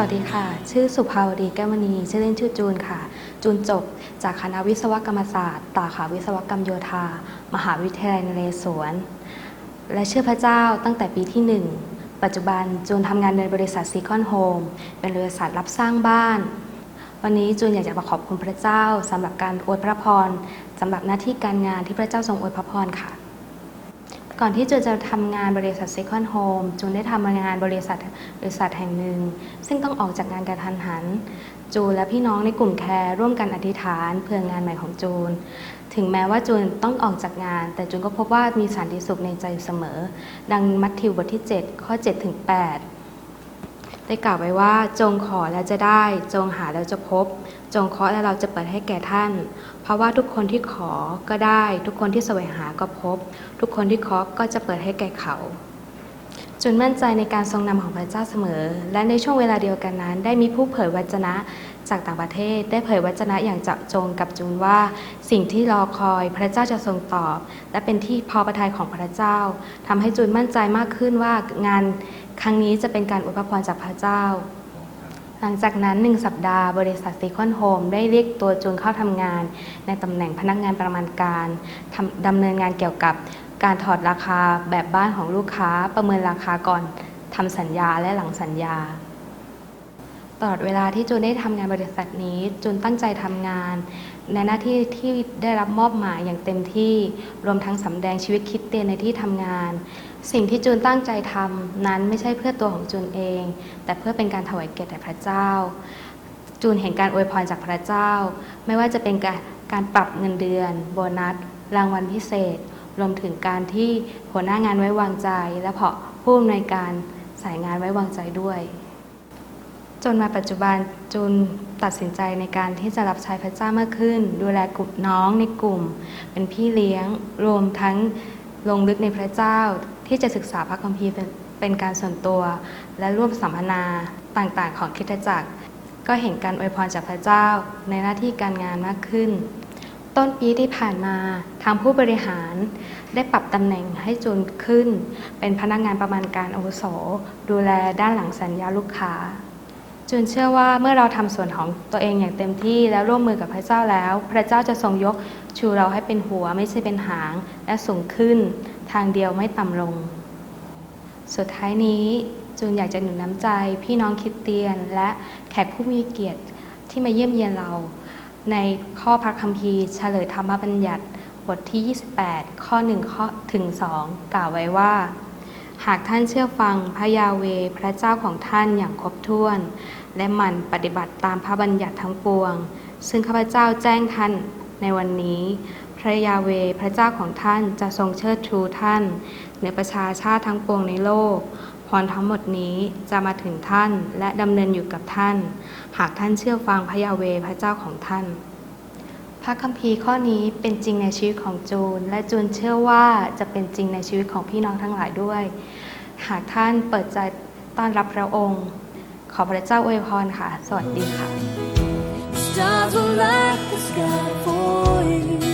วัสดีค่ะ ชื่อสุภาวดีแก้วมณีชื่อเล่นชื่อจูนค่ะ จูนจบจากคณะวิศวกรรมศาสตร์สาขาวิศวกรรมโยธา มหาวิทยาลัยนเรศวร และเชื่อพระเจ้าตั้งแต่ปีที่ 1 ปัจจุบันจูนทำงานในบริษัทซีคอนโฮมเป็นบริษัทรับสร้างบ้าน วันนี้จูนอยากจะมาขอบคุณพระเจ้าสำหรับการอวยพระพรสำหรับหน้าที่การงานที่พระเจ้าทรงอวยพระพรค่ะ ก่อนที่จูนจะทำงานบริษัท Second Home จูนได้ทำงานบริษัทบริษัทแห่งหนึ่ง ซึ่งต้องออกจากงานกระทันหัน จูนและพี่น้องในกลุ่มแคร์ร่วมกันอธิษฐานเพื่องานใหม่ของจูน ถึงแม้ว่าจูนต้องออกจากงาน แต่จูนก็พบว่ามีสันติสุขในใจเสมอ ดังมัทธิวบทที่ 7 ข้อ7ถึง8 ได้กล่าวไว้ว่า จงขอแล้วจะได้ จงหาแล้วจะพบ จงเคาะแล้วเราจะเปิดให้แก่ท่าน เพราะว่าทุกคนที่ขอก็ได้ ทุกคนที่แสวงหาก็พบ ทุกคนที่เคาะก็จะเปิดให้แก่เขาจนมั่นใจในการทรงนำของพระเจ้าเสมอ และในช่วงเวลาเดียวกันนั้น ได้มีผู้เผยวจนะ จากต่างประเทศ ได้เผยวจนะอย่างเจาะจงกับจูนว่า สิ่งที่รอคอยพระเจ้าจะทรงตอบ และเป็นที่พอประทัยของพระเจ้าทำให้จูนมั่นใจมากขึ้นว่างานครั้งนี้จะเป็นการอวยพรจากพระเจ้า หลังจากนั้นหนึ่งสัปดาห์บริษัทซีคอนโฮมได้เรียกตัวจูนเข้าทำงาน ในตำแหน่งพนักงานประมาณการทำดำเนินงานเกี่ยวกับการถอดราคาแบบบ้านของลูกค้าประเมินราคาก่อนทำสัญญาและหลังสัญญา ตลอดเวลาที่จูนได้ทำงานบริษัทนี้ จูนตั้งใจทำงาน ในหน้าที่ที่ได้รับมอบหมายอย่างเต็มที่ รวมทั้งสำแดงชีวิตคิดเตียนในที่ทำงาน สิ่งที่จูนตั้งใจทำนั้นไม่ใช่เพื่อตัวของจูนเอง แต่เพื่อเป็นการถวายเกียรติแด่พระเจ้า จูนเห็นการอวยพรจากพระเจ้า ไม่ว่าจะเป็นการการปรับเงินเดือน โบนัส รางวัลพิเศษ รวมถึงการที่หัวหน้างานไว้วางใจ และเพาะผู้อำนวยการสายงานไว้วางใจด้วย จนมาปัจจุบันจูนตัดสินใจในการที่จะรับใช้พระเจ้ามากขึ้น ดูแลกลุ่มน้องในกลุ่ม เป็นพี่เลี้ยงรวมทั้งลงลึกในพระเจ้าที่จะศึกษาพระคัมภีร์เป็นการส่วนตัว และร่วมสัมมนาต่างๆ ของคริสตจักร ก็เห็นการอวยพรจากพระเจ้าในหน้าที่การงานมากขึ้น ต้นปีที่ผ่านมาทางผู้บริหารได้ปรับตำแหน่งให้จูนขึ้น เป็นพนักงานประมาณการอาวุโส ดูแลด้านหลังสัญญาลูกค้า จูนเชื่อว่าเมื่อเราทำส่วนของตัวเองอย่างเต็มที่แล้วร่วมมือกับพระเจ้าแล้ว พระเจ้าจะทรงยกชูเราให้เป็นหัวไม่ใช่เป็นหาง และสูงขึ้น ทางเดียวไม่ต่ำลง สุดท้ายนี้จูนอยากจะหนุนน้ำใจ พี่น้องคิดเตียน และแขกผู้มีเกียรติที่มาเยี่ยมเยียนเรา ในข้อพระคัมภีร์เฉลยธรรมบัญญัติ บทที่ 28 ข้อ 1 ข้อถึง 2 กล่าวไว้ว่า หากท่านเชื่อฟังพระยาเวพระเจ้าของท่านอย่างครบถ้วน และหมันปฏิบัติตามพระบัญญัติทั้งปวง ซึ่งข้าพเจ้าแจ้งท่านในวันนี้ พระยาเวพระเจ้าของท่านจะทรงเชิดชูท่านเหนือประชาชาติทั้งปวงในโลกพรทั้งหมดนี้จะมาถึงท่านและดำเนินอยู่กับท่าน หากท่านเชื่อฟังพระยาเวพระเจ้าของท่าน ระคัมภีร์ข้อนี้เป็นจริงในชีวิตของจูน และจูนเชื่อว่าจะเป็นจริงในชีวิตของพี่น้องทั้งหลายด้วย หากท่านเปิดใจต้อนรับพระองค์ ขอพระเจ้าอวยพรค่ะ สวัสดีค่ะ Stars will light the sky for you